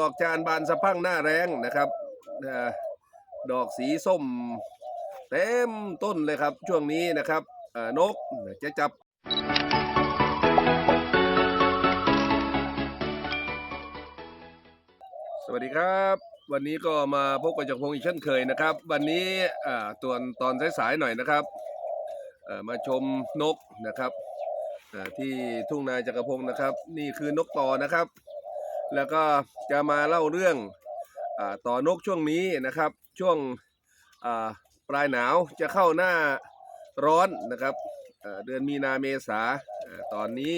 ดอกจานบานสะพั่งหน้าแรงนะครับดอกสีส้มเต็มต้นเลยครับช่วงนี้นะครับนกจะจับ สวัสดีครับ วันนี้ก็มาพบกับจักรพงศ์อีกเช่นเคยนะครับ วันนี้ตอนตอนสายๆหน่อยนะครับมาชมนกนะครับที่ทุ่งนาจักรพงศ์นะครับ นี่คือนกต่อนะครับ แล้วก็จะมาเล่าเรื่องอต่อนกช่วงนี้นะครับ ช่วงปลายหนาวจะเข้าหน้าร้อนนะครับเดือนมีนาเมษาอตอนนี้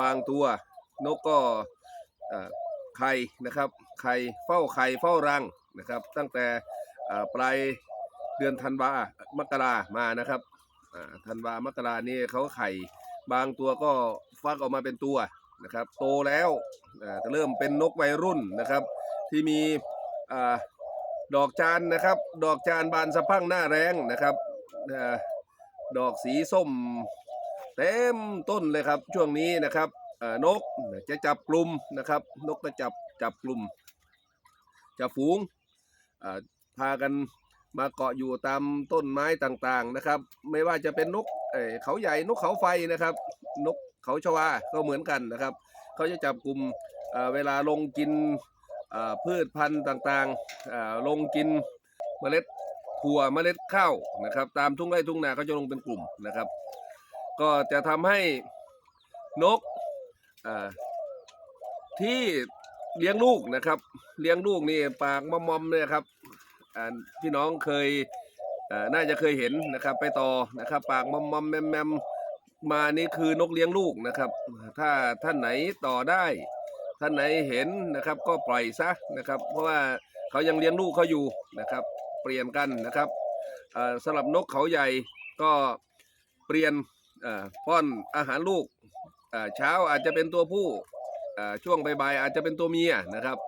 บางตัวนกก็ไข่นะครับไข่เฝ้าไข่เฝ้ารังนะครับ ตั้งแต่ปลายเดือนธันวามกรามานะครับธันวามกรานี่เขาไข่บางตัวก็ฟักออกมาเป็นตัว นะครับ โตแล้วจะเริ่มเป็นนกวัยรุ่นนะครับ ที่มีอดอกจานนะครับ ดอกจานบานสะพั่งหน้าแรงนะครับอดอกสีส้มเต็มต้นเลยครับช่วงนี้นะครับนกจะจับกลุ่มนะครับ นกจะจับจับกลุ่มจับฝูงพากันมาเกาะอยู่ตามต้นไม้ต่างๆนะครับ ไม่ว่าจะเป็นนกเเขาใหญ่นกเขาไฟนะครับ นก เขาชวาก็เหมือนกันนะครับ เขาจะจับกลุ่มเเวลาลงกินพืชพันธุ์ต่างๆลงกินเมล็ดถั่วเมล็ดข้าวนะครับ ตามทุ่งไร่ทุ่งนาเขาจะลงเป็นกลุ่มนะครับ ก็จะทำให้นกที่เลี้ยงลูกนะครับ เลี้ยงลูกนี่ปากมอมๆเนี่ยครับพี่น้องเคยน่าจะเคยเห็นนะครับ ไปต่อนะครับ ปากมอมๆแมมๆม มานี่คือนกเลี้ยงลูกนะครับ ถ้าท่านไหนต่อได้ ท่านไหนเห็นนะครับ ก็ปล่อยซะนะครับ เพราะว่าเขายังเลี้ยงลูกเขาอยู่นะครับ เปลี่ยนกันนะครับสำหรับนกเขาใหญ่ก็เปลี่ยนเอ่อป้อนอาหารลูกเช้าอาจจะเป็นตัวผู้ช่วงบ่ายๆอาจจะเป็นตัวเมียนะครับ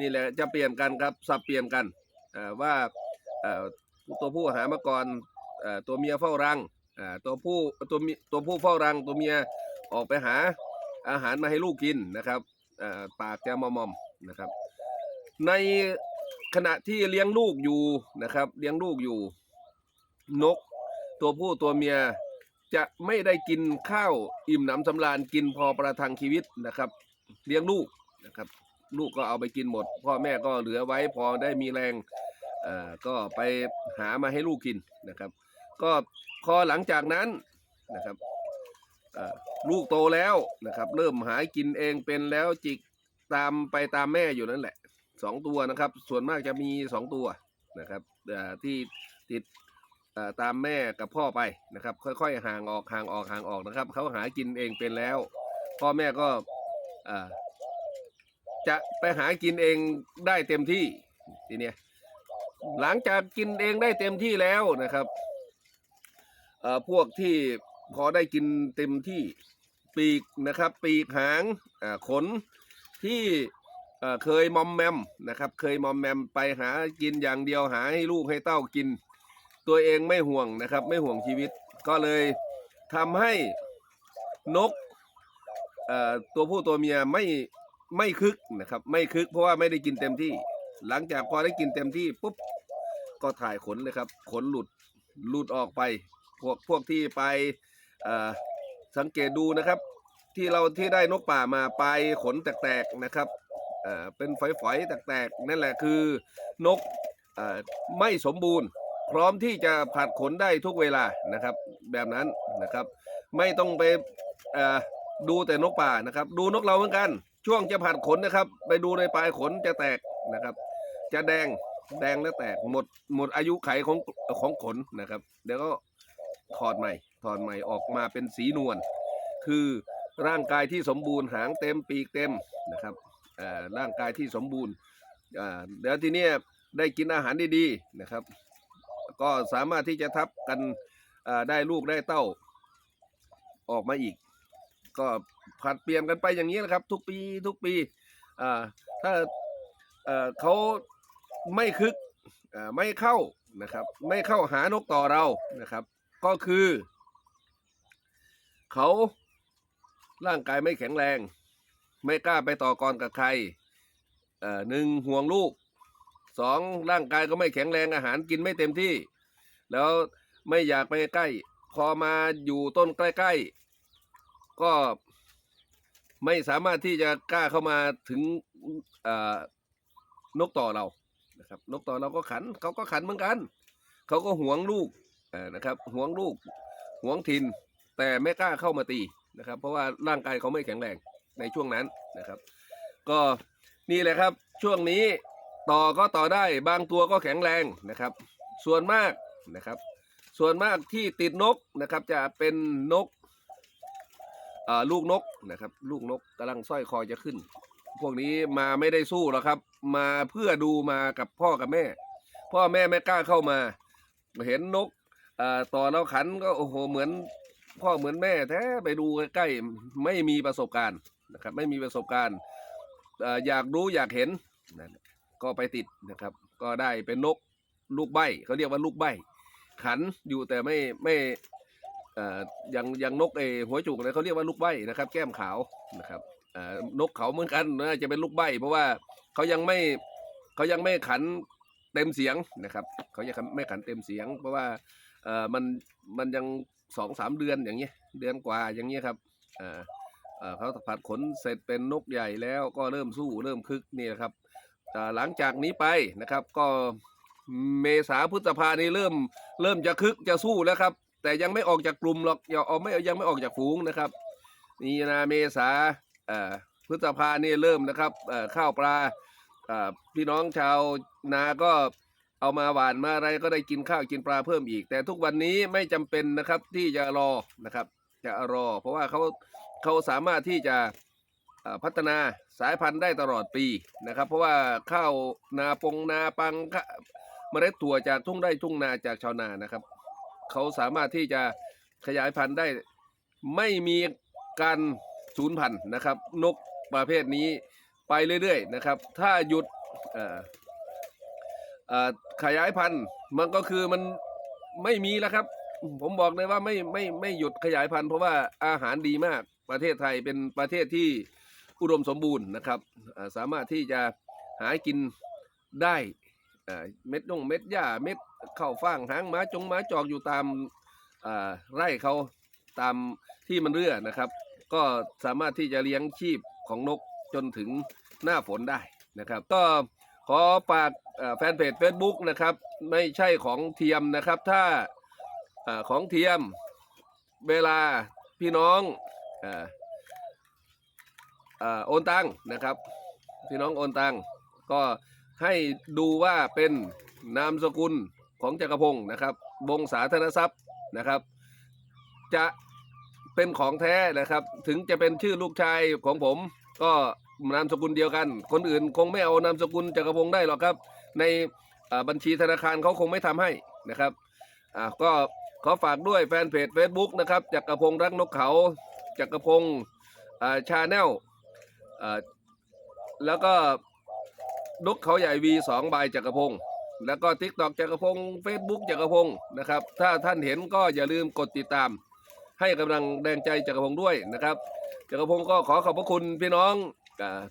นี่แหละจะเปลี่ยนกันครับสับเปลี่ยนกันว่าตัวผู้หามาก่อนตัวเมียเฝ้ารัง อ่าตัวผู้ตัวมีตัวผู้เฝ้ารังตัวเมียออกไปหาอาหารมาให้ลูกกินนะครับอ่าปากจะมอมๆนะครับ ในขณะที่เลี้ยงลูกอยู่นะครับ เลี้ยงลูกอยู่ นก ตัวผู้ตัวเมียจะไม่ได้กินข้าวอิ่มหนำสำราญกินพอประทังชีวิตนะครับ เลี้ยงลูกนะครับ ลูกก็เอาไปกินหมด พ่อแม่ก็เหลือไว้พอได้มีแรงเอ่อก็ไปหามาให้ลูกกินนะครับ ก็พอหลังจากนั้นนะครับลูกโตแล้วนะครับ เริ่มหากินเองเป็นแล้วจิกตามไปตามแม่อยู่นั่นแหละสองตัวนะครับ ส่วนมากจะมีสองตัวนะครับที่ติดตามแม่กับพ่อไปนะครับ ค่อยๆห่างออกห่างออกห่างออกนะครับเขาหากินเองเป็นแล้ว พ่อแม่ก็จะไปหากินเองได้เต็มที่ทีเนี้ยหลังจากกินเองได้เต็มที่แล้วนะครับ พวกที่พอได้กินเต็มที่ปีกนะครับ ปีกหางขนที่เคยมอมแมมนะครับ เคยมอมแมมไปหากินอย่างเดียวหาให้ลูกให้เต้ากิน ตัวเองไม่ห่วงนะครับ ไม่ห่วงชีวิตก็เลยทำให้นกตัวผู้ตัวเมียไม่ไม่คึกนะครับ ไม่คึกเพราะว่าไม่ได้กินเต็มที่ หลังจากพอได้กินเต็มที่ปุ๊บก็ถ่ายขนเลยครับ ขนหลุดหลุดออกไป พวกพวกที่ไปสังเกตดูนะครับ ที่เราที่ได้นกป่ามาไปขนแตกๆนะครับเป็นฝอยๆแตกๆนั่นแหละคือนกอไม่สมบูรณ์ พร้อมที่จะผัดขนได้ทุกเวลานะครับ แบบนั้นนะครับ ไม่ต้องไปดูแต่นกป่านะครับ ดูนกเราเหมือนกัน ช่วงจะผัดขนนะครับ ไปดูในปลายขนจะแตกนะครับ จะแดงแดงแล้วแตกหมดหมดอายุไขของของขนนะครับเดี๋ยวก็ ถอดใหม่ ถอดใหม่ออกมาเป็นสีนวล คือร่างกายที่สมบูรณ์หางเต็มปีกเต็มนะครับร่างกายที่สมบูรณ์อ่าเดี๋ยวทีนี้ได้กินอาหารดีๆนะครับ ก็สามารถที่จะทับกันได้ลูกได้เต้าออกมาอีก ก็ผัดเปลี่ยนกันไปอย่างนี้นะครับ ทุกปีทุกปีถ้าเขาไม่คึกไม่เข้านะครับ ไม่เข้าหานกต่อเรานะครับ ก็คือ เขาร่างกายไม่แข็งแรง ไม่กล้าไปต่อกรกับใครหนึ่งห่วงลูกสองร่างกายก็ไม่แข็งแรงอาหารกินไม่เต็มที่ แล้วไม่อยากไปใกล้ พอมาอยู่ต้นใกล้ๆ ก็ไม่สามารถที่จะกล้าเข้ามาถึงนกต่อเรานะครับ นกต่อเราก็ขัน เขาก็ขันเหมือนกัน เขาก็หวงลูก นะครับหวงลูกหวงถิ่นแต่ไม่กล้าเข้ามาตีนะครับ เพราะว่าร่างกายเขาไม่แข็งแรงในช่วงนั้นนะครับ ก็นี่แหละครับช่วงนี้ต่อก็ต่อได้บางตัวก็แข็งแรงนะครับ ส่วนมากนะครับ ส่วนมากที่ติดนกนะครับจะเป็นนกลูกนกนะครับ ลูกนกกำลังสร้อยคอจะขึ้น พวกนี้มาไม่ได้สู้หรอกครับ มาเพื่อดูมากับพ่อกับแม่ พ่อแม่ไม่กล้าเข้ามา เห็นนก ต่อเราขันก็โอ้โหเหมือนพ่อเหมือนแม่แท้ไปดูใกล้ๆไม่มีประสบการณ์นะครับไม่มีประสบการณ์อยากรู้อยากเห็นก็ไปติดนะครับ ก็ได้เป็นนกลูกใบเขาเรียกว่าลูกใบขันอยู่แต่ไม่ไม่อย่างอย่างนกเอหัวจุกเนี่ยเขาเรียกว่าลูกใบนะครับ แก้มขาวนะครับนกเขาเหมือนกันน่าจะเป็นลูกใบเพราะว่าเขายังไม่เขายังไม่ขันเต็มเสียงนะครับเขายังไม่ขันเต็มเสียง เพราะว่า เอ่อมันมันยังสองสามเดือนอย่างเงี้ยเดือนกว่าอย่างเงี้ยครับเอ่อเอ่อเขาผัดขนเสร็จเป็นนกใหญ่แล้วก็เริ่มสู้เริ่มคึกนี่นะครับอ่หลังจากนี้ไปนะครับก็เมษาพฤษภานี่เริ่มเริ่มจะคึกจะสู้แล้วครับ แต่ยังไม่ออกจากกลุ่มหรอกยังไม่ยังไม่ออกจากฝูงนะครับมีนาเมษาเอ่อพฤษภานี่เริ่มนะครับเอ่อข้าวปลาพี่น้องชาวนาก็ เอามาหวานมาอะไรก็ได้กินข้าวกินปลาเพิ่มอีก แต่ทุกวันนี้ไม่จำเป็นนะครับที่จะรอนะครับ จะรอ เพราะว่าเขาเขาสามารถที่จะพัฒนาสายพันธุ์ได้ตลอดปีนะครับ เพราะว่าข้าวนาปงนาปังข้าเมล็ดถั่วจากทุ่งไร่ทุ่งนาจากชาวนานะครับเขาสามารถที่จะขยายพันธุ์ได้ไม่มีการสูญพันธุ์นะครับ นกประเภทนี้ไปเรื่อยๆนะครับ ถ้าหยุดอ ขยายพันธุ์มันก็คือมันไม่มีแล้วครับ ผมบอกเลยว่าไม่ไม่ไม่หยุดขยายพันธุ์เพราะว่าอาหารดีมากประเทศไทยเป็นประเทศที่อุดมสมบูรณ์นะครับสามารถที่จะหากินได้เม็ดนงเม็ดหญ้าเม็ดข้าวฟ่างหางหมาจงหมาจอกอยู่ตามไร่เขาตามที่มันเรื่อนะครับ ก็สามารถที่จะเลี้ยงชีพของนกจนถึงหน้าฝนได้นะครับ ก็ ขอฝากแฟนเพจ Facebook นะครับ ไม่ใช่ของเทียมนะครับ ถ้าอของเทียมเวลาพี่น้องออโอนตังนะครับ พี่น้องโอนตังก็ให้ดูว่าเป็นนามสกุลของจักรพงศ์นะครับวงสาธารณทรัพย์นะครับ จะเป็นของแท้นะครับ ถึงจะเป็นชื่อลูกชายของผมก็นามสกุลเดียวกัน คนอื่นคงไม่เอานามสกุลจักรพงศ์ได้หรอกครับ ในบัญชีธนาคารเขาคงไม่ทำให้นะครับอ่าก็ขอฝากด้วยแฟนเพจ Facebook นะครับจักรพงศ์รักนกเขาจักรพงศ์ชาแนลแล้วก็นกเขาใหญ่ V2 บายจักรพงศ์แล้วก็ t ิ k t o k จักรพงศ์ Facebook จักรพงศ์นะครับ ถ้าท่านเห็นก็อย่าลืมกดติดตาม ให้กำลังแรงใจจักรพงศ์ด้วยนะครับ จักรพงศ์ก็ขอขอบพระคุณพี่น้อง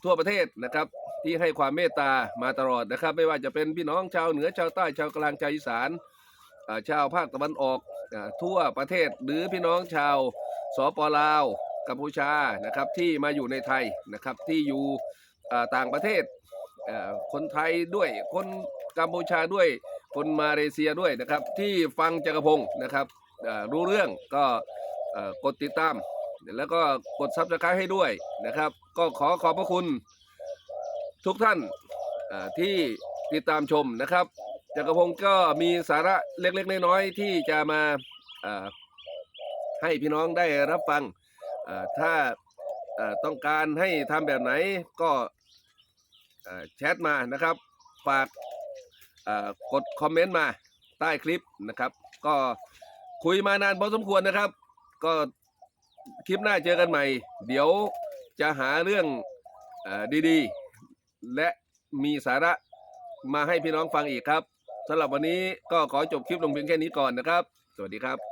ทั่วประเทศนะครับ ที่ให้ความเมตตามาตลอดนะครับ ไม่ว่าจะเป็นพี่น้องชาวเหนือชาวใต้ชาวกลางชาวอีสานชาวภาคตะวันออกทั่วประเทศหรือพี่น้องชาวสปลาวกัมพูชานะครับที่มาอยู่ในไทยนะครับที่อยู่ต่างประเทศคนไทยด้วยคนกัมพูชาด้วยคนมาเลเซียด้วยนะครับ ที่ฟังจักรพงศ์นะครับรู้เรื่องก็กดติดตาม แล้วก็กดซับสไครต์ให้ด้วยนะครับ ก็ขอขอบพระคุณ ทุกท่านที่ติดตามชมนะครับจักรพงศ์ก็มีสาระเล็กๆน้อยๆที่จะมาให้พี่น้องได้รับฟังถ้าต้องการให้ทำแบบไหนก็แชทมานะครับฝากกดคอมเมนต์มาใต้คลิปนะครับ ก็คุยมานานพอสมควรนะครับ ก็ คลิปหน้าเจอกันใหม่ เดี๋ยวจะหาเรื่องอดีๆ และมีสาระมาให้พี่น้องฟังอีกครับสำหรับวันนี้ก็ขอจบคลิปลงเพียงแค่นี้ก่อนนะครับ สวัสดีครับ